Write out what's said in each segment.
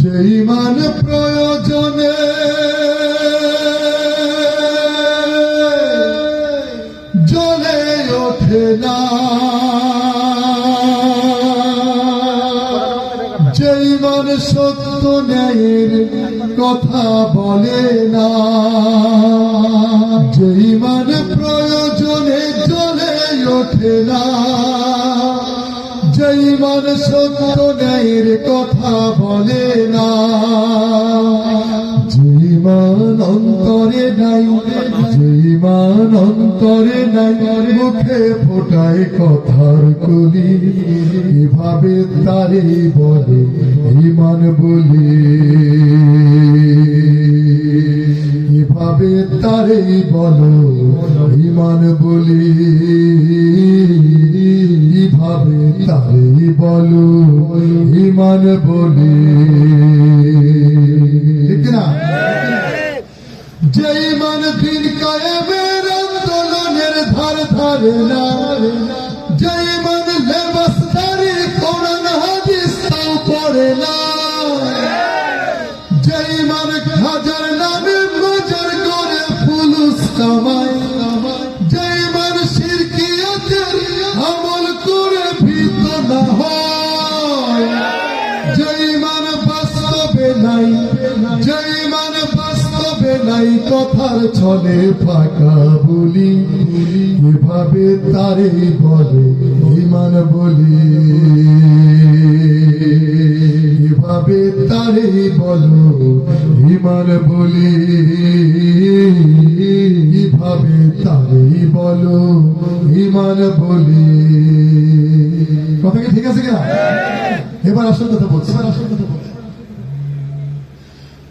যেই মান প্রয়োজনে জ্বলে ওঠে না। যেই মান সত্য ন্যায়ের কথা বলে না। যেই মান প্রয়োজনে জ্বলে ওঠে না। যেই মান সত্য ন্যায়ের কথা বলে না। মান অন্তরে নাই মান অন্তরে নাই, মুখে ফোটায় কথার কলি। এভাবে তারে বলে ইমান বলি? এভাবে তারে বলো ইমান বলি? এভাবে বলু ইমান বলি। ঠিক না দিন কয়ে কায়েমের আন্দোলনের ধার ধারে না। নাই কথার ছলে ফাঁকা বলি। এভাবে তারে বলে ইমান বলি। এভাবে তারে বলো ইমান বলি। এভাবে তারে বলো ইমান বলি। কথা কি ঠিক আছে কিনা? এবার আসল কথা বলছি, এবার আসল কথা বলছি।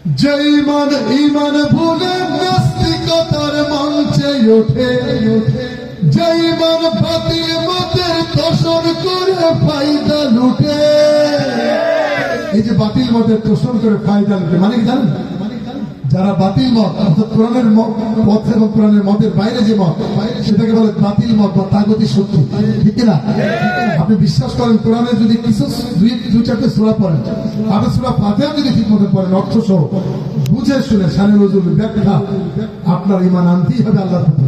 যেই মান ইমান ভুলে নাস্তিকতার মঞ্চে ওঠে, যেই মান বাতিল মতের তোষণ করে ফায়দা লুটে। এই যে বাতিল মতের তোষণ করে ফায়দা লুটে মানে কি জানেন? যারা বাতিল মত, অর্থাৎ কোরআনের পথ এবং কোরআনের মতের বাইরে যে মত, সেটাকে বলে বাতিল মত বা তাগতি শক্তি। ঠিক না আপনি বিশ্বাস করেন, কোরআনে যদি কিছু, দুই দুই চারটে সুরা পড়েন আপনি সুরা ফাতেহা যদি ঠিক মতো পড়েন অর্থ সহ, বুঝে শুনে সানে নজরুল ব্যাখ্যা, আপনার ইমান আনতেই হবে আল্লাহর প্রতি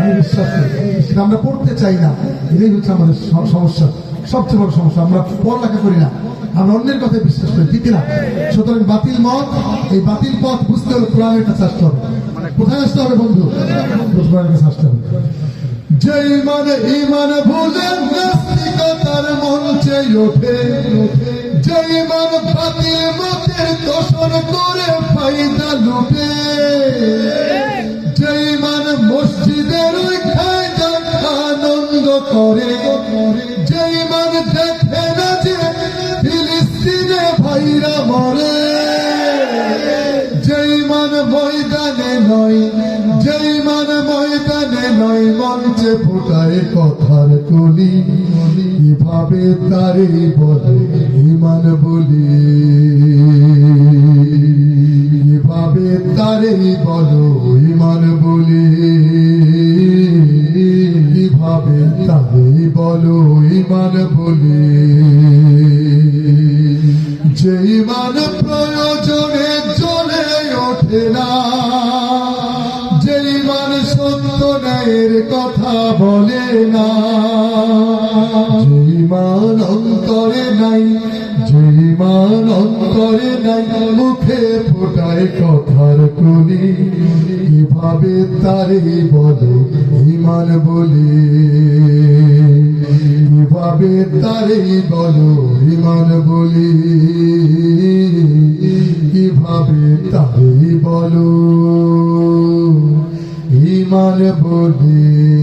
আমি বিশ্বাস করি, সেটা আমরা পড়তে চাই না, এটাই হচ্ছে আমাদের সমস্যা, সবচেয়ে বড় সমস্যা। আমরা পড়ালেখা করি না। আমরা অন্যের কথায় বিশ্বাস করি ঠিক না সুতরাং বাতিল মত, এই বাতিল পথ বুঝতে হলে কোরআনের কাছে আসতে হবে। কোথায় আসতে হবে বন্ধু? কোরআনের কাছে আসতে হবে। যে ইমান ইমান ভুলে নাস্তিকতার ওঠে যে ইমান বাতিল মতের করে লুটে যে ইমান মসজিদের ওই খায় আনন্দ করে যে যেই মান ময়দানে নয় মঞ্চে ফোটায় কথার কলি কীভাবে তারে বলে ইমান বলি? কীভাবে তারে বলো ইমান বলি? কীভাবে তারে বলো ইমান বলি? যে ইমান প্রয়োজনে জ্বলে ওঠে না ইমান সত্য ন্যায়ের কথা বলে না। যে ইমান অন্তরে নাই যে ইমান অন্তরে নাই, মুখে ফোটায় কথার কলি কীভাবে তারে বলে ইমান বলি? কীভাবে তারে বলো ইমান বলি? কীভাবে তারে বলো? ইমান বলি